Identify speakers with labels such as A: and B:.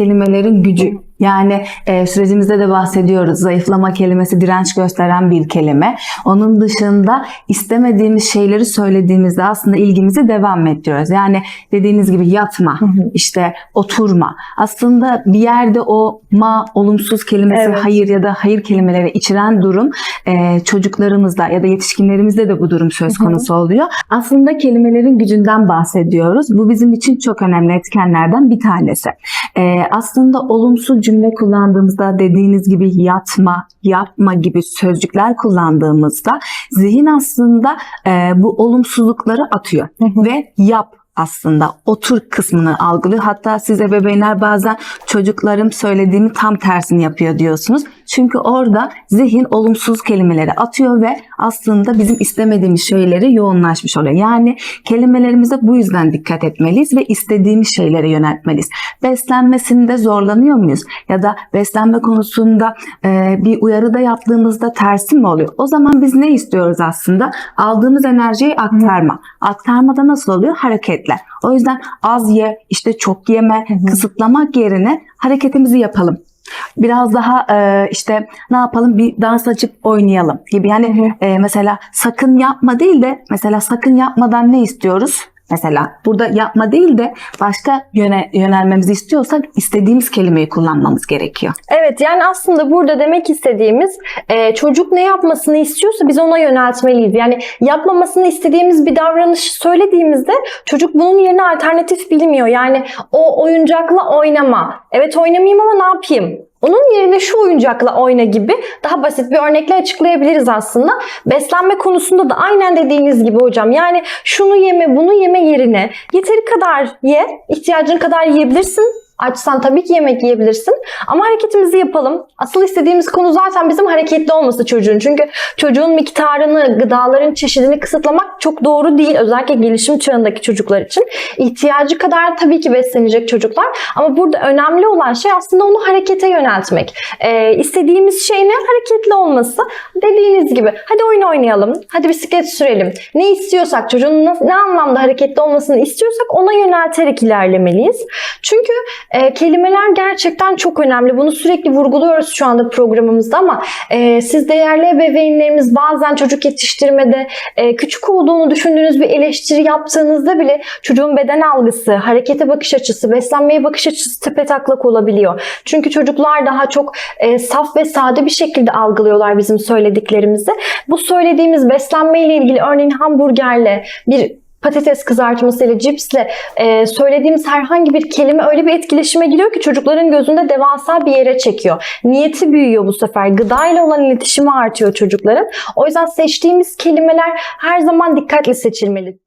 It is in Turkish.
A: kelimelerin gücü. Yani e, sürecimizde de bahsediyoruz. Zayıflama kelimesi direnç gösteren bir kelime. Onun dışında istemediğimiz şeyleri söylediğimizde aslında ilgimizi devam ettiriyoruz. Yani dediğiniz gibi yatma, işte oturma. Aslında bir yerde o ma olumsuz kelimesi
B: Evet.
A: hayır ya da hayır kelimeleri içeren durum e, çocuklarımızda ya da yetişkinlerimizde de bu durum söz
B: Hı hı.
A: konusu oluyor. Aslında kelimelerin gücünden bahsediyoruz. Bu bizim için çok önemli etkenlerden bir tanesi. E, aslında olumsuz cümle kullandığımızda dediğiniz gibi yatma, yapma gibi sözcükler kullandığımızda zihin aslında e, bu olumsuzlukları atıyor
B: Hı hı.
A: ve yap aslında otur kısmını algılıyor. Hatta siz ebeveynler bazen çocuklarım söylediğimi tam tersini yapıyor diyorsunuz. Çünkü orada zihin olumsuz kelimeleri atıyor ve aslında bizim istemediğimiz şeyleri yoğunlaşmış oluyor. Yani kelimelerimize bu yüzden dikkat etmeliyiz ve istediğimiz şeylere yöneltmeliyiz. Beslenmesinde zorlanıyor muyuz? Ya da beslenme konusunda e, bir uyarıda yaptığımızda tersi mi oluyor? O zaman biz ne istiyoruz aslında? Aldığımız enerjiyi aktarma. Aktarmada nasıl oluyor? Hareketler. O yüzden az ye, işte çok yeme,
B: Hı hı.
A: kısıtlamak yerine hareketimizi yapalım. Biraz daha e, işte ne yapalım bir dans açıp oynayalım gibi. Yani e, mesela sakın yapma değil de mesela sakın yapmadan ne istiyoruz? Mesela burada yapma değil de başka yöne, yönelmemizi istiyorsak istediğimiz kelimeyi kullanmamız gerekiyor.
B: Evet yani aslında burada demek istediğimiz e, çocuk ne yapmasını istiyorsa biz ona yöneltmeliyiz. Yani yapmamasını istediğimiz bir davranışı söylediğimizde çocuk bunun yerine alternatif bilmiyor. Yani o oyuncakla oynama. Evet oynamayayım ama ne yapayım? Onun yerine şu oyuncakla oyna gibi daha basit bir örnekle açıklayabiliriz aslında. Beslenme konusunda da aynen dediğiniz gibi hocam. Yani şunu yeme bunu yeme yerine yeteri kadar ye, ihtiyacın kadar yiyebilirsin. Açsan tabii ki yemek yiyebilirsin. Ama hareketimizi yapalım. Asıl istediğimiz konu zaten bizim hareketli olması çocuğun. Çünkü çocuğun miktarını, gıdaların çeşidini kısıtlamak çok doğru değil. Özellikle gelişim çağındaki çocuklar için. İhtiyacı kadar tabii ki beslenecek çocuklar. Ama burada önemli olan şey aslında onu harekete yöneltmek. Ee, istediğimiz şey ne? Hareketli olması. Dediğiniz gibi hadi oyun oynayalım. Hadi bisiklet sürelim. Ne istiyorsak çocuğun ne anlamda hareketli olmasını istiyorsak ona yönelterek ilerlemeliyiz. Çünkü e, kelimeler gerçekten çok önemli. Bunu sürekli vurguluyoruz şu anda programımızda ama e, siz değerli ebeveynlerimiz bazen çocuk yetiştirmede e, küçük olduğunu düşündüğünüz bir eleştiri yaptığınızda bile çocuğun beden algısı, harekete bakış açısı, beslenmeye bakış açısı tepe-taklak olabiliyor. Çünkü çocuklar daha çok e, saf ve sade bir şekilde algılıyorlar bizim söylediklerimizi. Bu söylediğimiz beslenmeyle ilgili örneğin hamburgerle bir patates kızartmasıyla, cipsle e, söylediğimiz herhangi bir kelime öyle bir etkileşime giriyor ki çocukların gözünde devasa bir yere çekiyor. Niyeti büyüyor bu sefer. Gıdayla olan iletişimi artıyor çocukların. O yüzden seçtiğimiz kelimeler her zaman dikkatli seçilmeli.